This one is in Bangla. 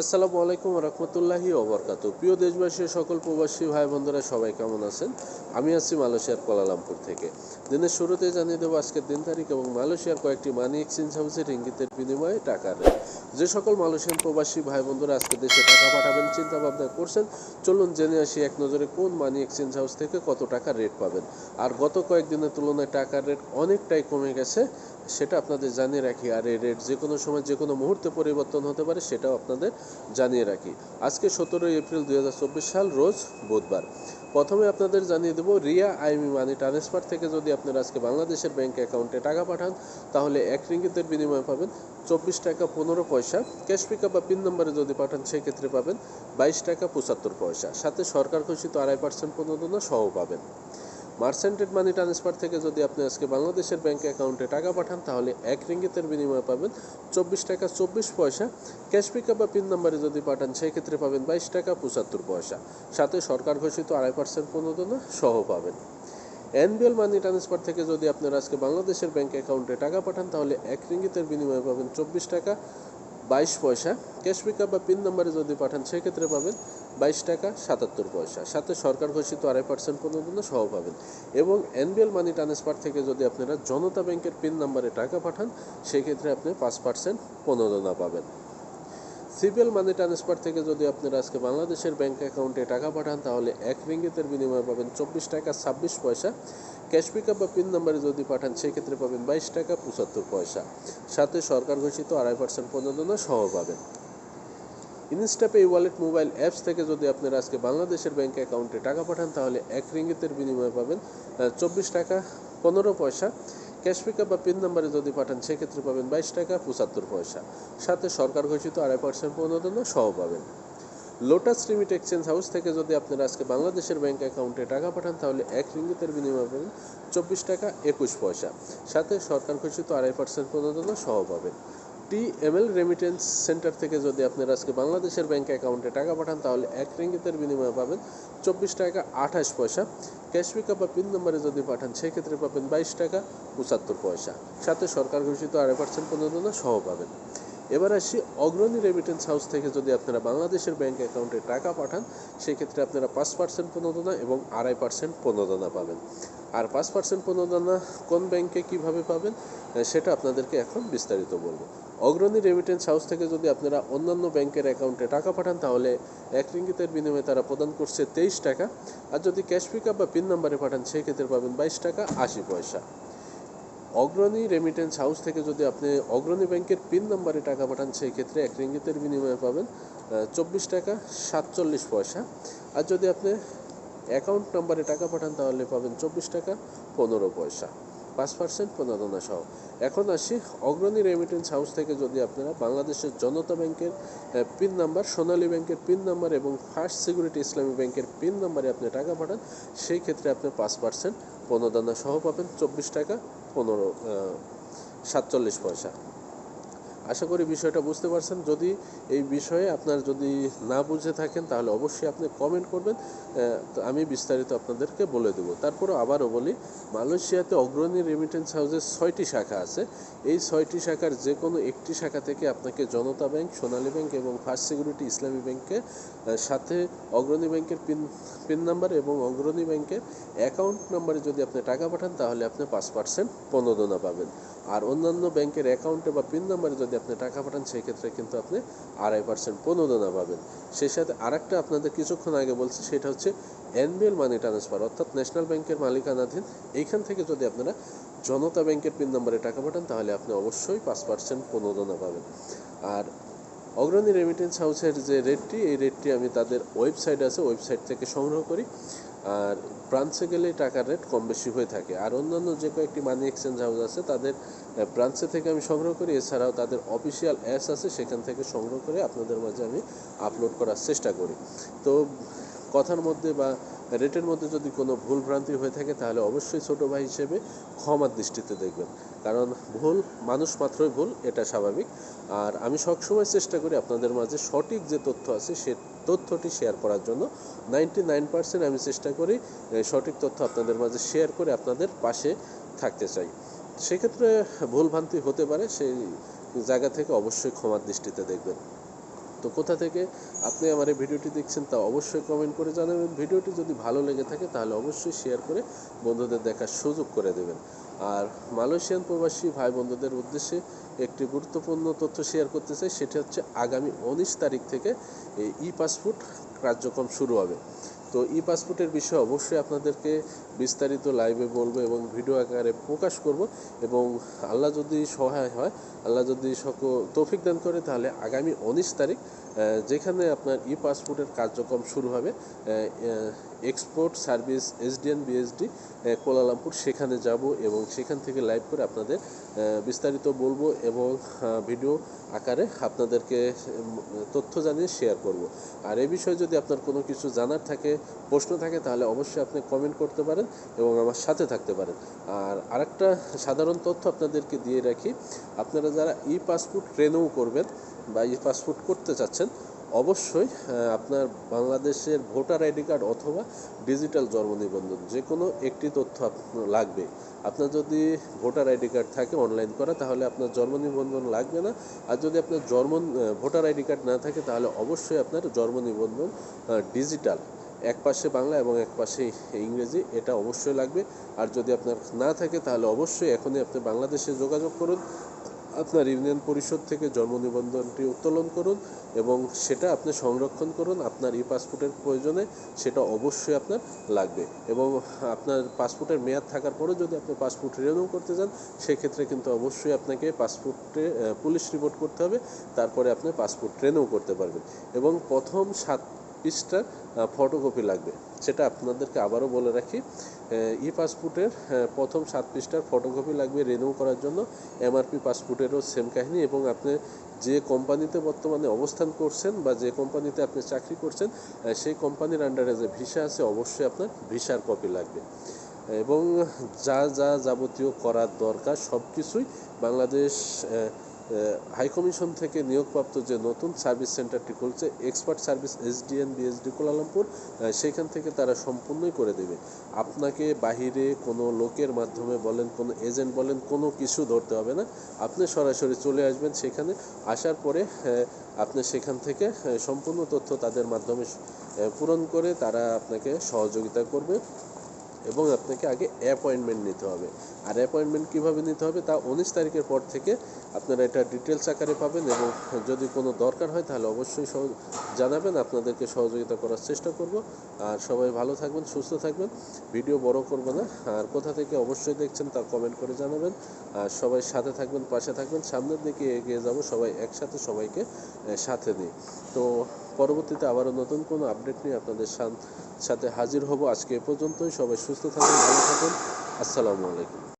আসসালামু আলাইকুম রহমতুল্লাহি ওবরকাত। প্রিয় দেশবাসী, সকল প্রবাসী ভাই বন্ধুরা সবাই কেমন আছেন? আমি আছি মালয়েশিয়ার কোলালামপুর থেকে। দিনের শুরুতে জানিয়ে দেবো আজকের দিন তারিখ এবং মালয়েশিয়ার কয়েকটি মানি এক্সচেঞ্জ হাউসের ইঙ্গিতের বিনিময়ে টাকার রেট। যে সকল মালয়েশিয়ান প্রবাসী ভাই বন্ধুরা আজকে দেশে টাকা পাঠাবেন চিন্তা ভাবনা করছেন, চলুন জেনে আসি এক নজরে কোন মানি এক্সচেঞ্জ হাউস থেকে কত টাকা রেট পাবেন। আর গত কয়েকদিনের তুলনায় টাকার রেট অনেকটাই কমে গেছে। সেটা আপনাদের জানিয়ে রাখি। আর এই রেট যে কোনো সময় যে কোনো মুহূর্তে পরিবর্তন হতে পারে, সেটাও আপনাদের জানিয়ে রাখি। আজকে সতেরোই এপ্রিল দুই সাল, রোজ বুধবার। প্রথমে আপনাদের জানিয়ে দেবো, রিয়া আইমি মানি ট্রান্সফার থেকে যদি আপনারা আজকে বাংলাদেশের ব্যাংক অ্যাকাউন্টে টাকা পাঠান, তাহলে এক রিঙ্গিতের বিনিময়ে পাবেন চব্বিশ টাকা পনেরো পয়সা। ক্যাশ পিক বা পিন নম্বরে যদি পাঠান, সেক্ষেত্রে পাবেন বাইশ টাকা পঁচাত্তর পয়সা। সাথে সরকার ঘোষিত আড়াই পার্সেন্ট প্রণোদনা সহ পাবেন। মার্সেন্টেড মানি ট্রান্সফার থেকে যদি আপনি আজকে বাংলাদেশের ব্যাংক অ্যাকাউন্টে টাকা পাঠান, তাহলে এক রিঙ্গিতের বিনিময়ে পাবেন চব্বিশ টাকা চব্বিশ পয়সা। ক্যাশ পিকআপ বা পিন নাম্বারে যদি পাঠান সেই ক্ষেত্রে পাবেন বাইশ টাকা পঁচাত্তর পয়সা। সাথে সরকার ঘোষিত আড়াই পার্সেন্ট প্রণোদনা সহ পাবেন। এনবিএল মানি ট্রান্সফার থেকে যদি আপনারা আজকে বাংলাদেশের ব্যাংক অ্যাকাউন্টে টাকা পাঠান, তাহলে এক রিঙ্গিতের বিনিময়ে পাবেন চব্বিশ টাকা বাইশ পয়সা। ক্যাশ পিকআপ বা পিন নাম্বারে যদি পাঠান, সেক্ষেত্রে পাবেন বাইশ টাকা সাতাত্তর পয়সা। সাথে সরকার ঘোষিত আড়াই পার্সেন্ট পর্যন্ত সহ পাবেন। এবং এনবিএল মানি ট্রান্সফার থেকে যদি আপনারা জনতা ব্যাংকের পিন নাম্বারে টাকা পাঠান, সেক্ষেত্রে আপনি পাঁচ পার্সেন্ট প্রণোদনা পাবেন। সিবিএল মানি ট্রান্সফার থেকে যদি আপনারা আজকে বাংলাদেশের ব্যাংক অ্যাকাউন্টে টাকা পাঠান, তাহলে এক রিঙ্গিতের বিনিময়ে পাবেন চব্বিশ টাকা ছাব্বিশ পয়সা। ক্যাশ পিকআপ বা পিন নাম্বারে যদি পাঠান, সেক্ষেত্রে পাবেন বাইশ টাকা পঁচাত্তর পয়সা। সাথে সরকার ঘোষিত আড়াই পার্সেন্ট প্রণোদনা সহ পাবেন। ইনস্টাপে ওয়ালেট মোবাইল অ্যাপস থেকে যদি আপনারা আজকে বাংলাদেশের ব্যাংক অ্যাকাউন্টে টাকা পাঠান, তাহলে এক রিঙ্গিতের বিনিময়ে পাবেন চব্বিশ টাকা পনেরো পয়সা। ক্যাশ পিকআপ বা পিন নাম্বারে যদি পাঠান, সেক্ষেত্রে পাবেন বাইশ টাকা পঁচাত্তর পয়সা। সাথে সরকার ঘোষিত আড়াই পার্সেন্ট প্রণোদনা সহ পাবেন। লোটাস রিমিট এক্সচেঞ্জ হাউস থেকে যদি আপনারা আজকে বাংলাদেশের ব্যাংক অ্যাকাউন্টে টাকা পাঠান, তাহলে এক রিঙ্গিতের বিনিময় পাবেন চব্বিশ টাকা একুশ পয়সা। সাথে সরকার ঘোষিত আড়াই পার্সেন্ট প্রণোদনা সহ পাবেন। টি এমএল রেমিটেন্স সেন্টার থেকে যদি আপনারা আজকে বাংলাদেশের ব্যাংক অ্যাকাউন্টে টাকা পাঠান, তাহলে এক রেঙ্গিতের বিনিময়ে পাবেন চব্বিশ টাকা আঠাশ পয়সা। ক্যাশ পিকআপ বা পিন নম্বরে যদি পাঠান, সেক্ষেত্রে পাবেন বাইশ টাকা পঁচাত্তর পয়সা। সাথে সরকার ঘোষিত আড়াই পার্সেন্ট পর্যন্ত সহ পাবেন। এবার আসি অগ্রণী রেমিটেন্স হাউস থেকে যদি আপনারা বাংলাদেশের ব্যাংক অ্যাকাউন্টে টাকা পাঠান, সেক্ষেত্রে আপনারা পাঁচ পার্সেন্ট প্রণোদনা এবং আড়াই পার্সেন্ট প্রণোদনা পাবেন। আর পাঁচ পার্সেন্ট প্রণোদনা কোন ব্যাংকে কীভাবে পাবেন সেটা আপনাদেরকে এখন বিস্তারিত বলব। অগ্রণী রেমিটেন্স হাউস থেকে যদি আপনারা অন্যান্য ব্যাংকের অ্যাকাউন্টে টাকা পাঠান, তাহলে এক রিঙ্গিতের বিনিময়ে তারা প্রদান করছে তেইশ টাকা। আর যদি ক্যাশ পিকআপ বা পিন নাম্বারে পাঠান, সেক্ষেত্রে পাবেন বাইশ টাকা আশি পয়সা। অগ্রণী রেমিটেন্স হাউস থেকে যদি আপনি অগ্রণী ব্যাংকের পিন নাম্বারে টাকা পাঠান, সেই ক্ষেত্রে এক রিঙ্গিতের বিনিময়ে পাবেন চব্বিশ টাকা সাতচল্লিশ পয়সা। আর যদি আপনি অ্যাকাউন্ট নাম্বারে টাকা পাঠান, তাহলে পাবেন চব্বিশ টাকা পনেরো পয়সা, পাঁচ পার্সেন্ট প্রণোদনা সহ। এখন আসি অগ্রণী রেমিটেন্স হাউস থেকে যদি আপনারা বাংলাদেশের জনতা ব্যাংকের পিন নাম্বার সোনালী ব্যাংকের পিন নাম্বার এবং ফার্স্ট সিকিউরিটি ইসলামী ব্যাংকের পিন নাম্বারে আপনি টাকা পাঠান, সেই ক্ষেত্রে আপনি পাঁচ পার্সেন্ট প্রণোদনা সহ পাবেন চব্বিশ টাকা পনেরো সাতচল্লিশ পয়সা। আশা করি বিষয়টা বুঝতে পারছেন। যদি এই বিষয়ে আপনার যদি না বুঝে থাকেন, তাহলে অবশ্যই আপনি কমেন্ট করবেন। তো আমি বিস্তারিত আপনাদেরকে বলে দেব। তারপরও আবারও বলি, মালয়েশিয়াতে অগ্রণী রেমিটেন্স হাউসের ছয়টি শাখা আছে। এই ছয়টি শাখার যে কোনো একটি শাখা থেকে আপনাকে জনতা ব্যাংক, সোনালী ব্যাংক এবং ফার্স্ট সিকিউরিটি ইসলামী ব্যাংকের সাথে অগ্রণী ব্যাংকের পিন পিন নাম্বার এবং অগ্রণী ব্যাংকের অ্যাকাউন্ট নাম্বারে যদি আপনি টাকা পাঠান, তাহলে আপনি পাঁচ পার্সেন্ট প্রণোদনা পাবেন। আর অন্যান্য ব্যাংকের অ্যাকাউন্টে বা পিন নাম্বারে যদি আপনি টাকা পাঠান সেই ক্ষেত্রে কিন্তু আপনি আড়াই পার্সেন্ট প্রণোদনা পাবেন। সেই সাথে আরেকটা আপনাদের কিছুক্ষণ আগে বলছি, সেটা হচ্ছে এনবিএল মানি ট্রান্সফার অর্থাৎ ন্যাশনাল ব্যাংকের মালিকানাধীন। এইখান থেকে যদি আপনারা জনতা ব্যাংকের পিন নাম্বারে টাকা পাঠান, তাহলে আপনি অবশ্যই পাঁচ পার্সেন্ট প্রণোদনা পাবেন। আর অগ্রণী রেমিটেন্স হাউসের যে রেটটি এই রেটটি আমি তাদের ওয়েবসাইট আছে ওয়েবসাইট থেকে সংগ্রহ করি। আর ব্রাঞ্চে গেলে টাকার রেট কম বেশি হয়ে থাকে। আর অন্যান্য যে কয়েকটি মানি এক্সচেঞ্জ হাউস আছে, তাদের ব্রাঞ্চে থেকে আমি সংগ্রহ করি। এছাড়াও তাদের অফিসিয়াল অ্যাপস আছে, সেখান থেকে সংগ্রহ করে আপনাদের মাঝে আমি আপলোড করার চেষ্টা করি। তো কথার মধ্যে বা রেটের মধ্যে যদি কোনো ভুল ভ্রান্তি হয়ে থাকে, তাহলে অবশ্যই ছোট ভাই হিসেবে ক্ষমার দৃষ্টিতে দেখবেন। কারণ ভুল, মানুষ মাত্রই ভুল, এটা স্বাভাবিক। আর আমি সবসময় চেষ্টা করি আপনাদের মাঝে সঠিক যে তথ্য আছে, সে তথ্যটি শেয়ার করার জন্য। নাইনটি নাইন পার্সেন্ট আমি চেষ্টা করি সঠিক তথ্য আপনাদের মাঝে শেয়ার করে আপনাদের পাশে থাকতে চাই। সেক্ষেত্রে ভুলভ্রান্তি হতে পারে, সেই জায়গা থেকে অবশ্যই ক্ষমার দৃষ্টিতে দেখবেন। তো কোথা থেকে আপনি আমার এই ভিডিওটি দেখছেন তা অবশ্যই কমেন্ট করে জানাবেন। ভিডিওটি যদি ভালো লেগে থাকে তাহলে অবশ্যই শেয়ার করে বন্ধুদের দেখার সুযোগ করে দেবেন। আর মালয়েশিয়ান প্রবাসী ভাই বন্ধুদের উদ্দেশ্যে একটি গুরুত্বপূর্ণ তথ্য শেয়ার করতে চাই, সেটি হচ্ছে আগামী উনিশ তারিখ থেকে ই পাসপোর্ট কার্যক্রম শুরু হবে। তো ই পাসপোর্টের বিষয়ে অবশ্যই আপনাদেরকে বিস্তারিত লাইভে বলব এবং ভিডিও আকারে প্রকাশ করব এবং আল্লাহ যদি সহায় হয়, আল্লাহ যদি সকল তৌফিক দান করে, তাহলে আগামী উনিশ তারিখ যেখানে আপনার ই পাসপোর্টের কার্যক্রম শুরু হবে export service SDN BSD Kuala Lumpur, সেখানে যাব এবং সেখান থেকে লাইভ করে আপনাদের বিস্তারিত বলব এবং ভিডিও আকারে আপনাদেরকে তথ্য জানিয়ে শেয়ার করব। আর এ বিষয়ে যদি আপনার কোনো কিছু জানার থাকে প্রশ্ন থাকে, তাহলে অবশ্যই আপনি কমেন্ট করতে পারেন এবং আমার সাথে থাকতে পারেন। আর আরেকটা সাধারণ তথ্য আপনাদেরকে দিয়ে রাখি, আপনারা যারা ই পাসপোর্ট রেনিউ করবেন বা ই পাসপোর্ট করতে চাচ্ছেন, অবশ্যই আপনার বাংলাদেশের ভোটার আইডি কার্ড অথবা ডিজিটাল জন্ম নিবন্ধন যে কোনো একটি তথ্য লাগবে। আপনার যদি ভোটার আইডি কার্ড থাকে অনলাইন করা, তাহলে আপনার জন্ম নিবন্ধন লাগবে না। আর যদি আপনার জন্ম ভোটার আইডি কার্ড না থাকে, তাহলে অবশ্যই আপনার জন্ম নিবন্ধন ডিজিটাল এক পাশে বাংলা এবং এক পাশে ইংরেজি, এটা অবশ্যই লাগবে। আর যদি আপনার না থাকে, তাহলে অবশ্যই এখনই আপনি বাংলাদেশে যোগাযোগ করুন, আপনার ইউনিয়ন পরিষদ থেকে জন্ম নিবন্ধনটি উত্তোলন করুন এবং সেটা আপনি সংরক্ষণ করুন, আপনার ই পাসপোর্টের প্রয়োজনে সেটা অবশ্যই আপনার লাগবে। এবং আপনার পাসপোর্টের মেয়াদ থাকার পরেও যদি আপনি পাসপোর্ট রিনিউ করতে চান, সেক্ষেত্রে কিন্তু অবশ্যই আপনাকে পাসপোর্টে পুলিশ রিপোর্ট করতে হবে, তারপরে আপনি পাসপোর্ট রিনিউ করতে পারবেন। এবং প্রথম সাত পৃষ্ঠার ফটোকপি লাগবে। সেটা আপনাদেরকে আবারও বলে রাখি। ই পাসপোর্টের প্রথম সাত পৃষ্ঠার ফটোকপি লাগবে রিনিউ করার জন্য। এমআরপি পাসপোর্টেরও সেম কাহিনী এবং আপনি যে কোম্পানিতে বর্তমানে অবস্থান করছেন বা যে কোম্পানিতে আপনি চাকরি করছেন সেই কোম্পানির আন্ডারে যে ভিসা আছে, অবশ্যই আপনার ভিসার কপি লাগবে। এবং যা যা যাবতীয় করার দরকার সব কিছুই বাংলাদেশ হাই কমিশন থেকে নিয়োগপ্রাপ্ত যে নতুন সার্ভিস সেন্টারটি খুলছে, expert service SDN, BSD, Kuala Lumpur সেখান থেকে তারা সম্পূর্ণই করে দেবে। আপনাকে বাহিরে কোনো লোকের মাধ্যমে বলেন, কোনো এজেন্ট বলেন, কোনো কিছু ধরতে হবে না। আপনি সরাসরি চলে আসবেন সেখানে, আসার পরে আপনি সেখান থেকে সম্পূর্ণ তথ্য তাদের মাধ্যমে পূরণ করে তারা আপনাকে সহযোগিতা করবে। এবং আপনাকে আগে অ্যাপয়েন্টমেন্ট নিতে হবে। আর অ্যাপয়েন্টমেন্ট কীভাবে নিতে হবে? তা উনিশ তারিখের পর থেকে আপনারা এটা ডিটেলস আকারে পাবেন এবং যদি কোনো দরকার হয়, তাহলে অবশ্যই জানাবেন। আপনাদেরকে সহযোগিতা করার চেষ্টা করব। আর সবাই ভালো থাকবেন, সুস্থ থাকবেন। ভিডিও বড় করব না। আর কোথা থেকে অবশ্যই দেখছেন তা কমেন্ট করে জানাবেন। আর সবাই সাথে থাকবেন, পাশে থাকবেন। সামনের দিকে এগিয়ে যাব। সবাই একসাথে সবাইকে সাথে নিয়ে তো পরবর্তীতে আবারও নতুন কোনো আপডেট নিয়ে আপনাদের সাথে হাজির হব। আজকে এ পর্যন্তই। সবাই সুস্থ থাকুন, ভালো থাকুন। আসসালামু আলাইকুম।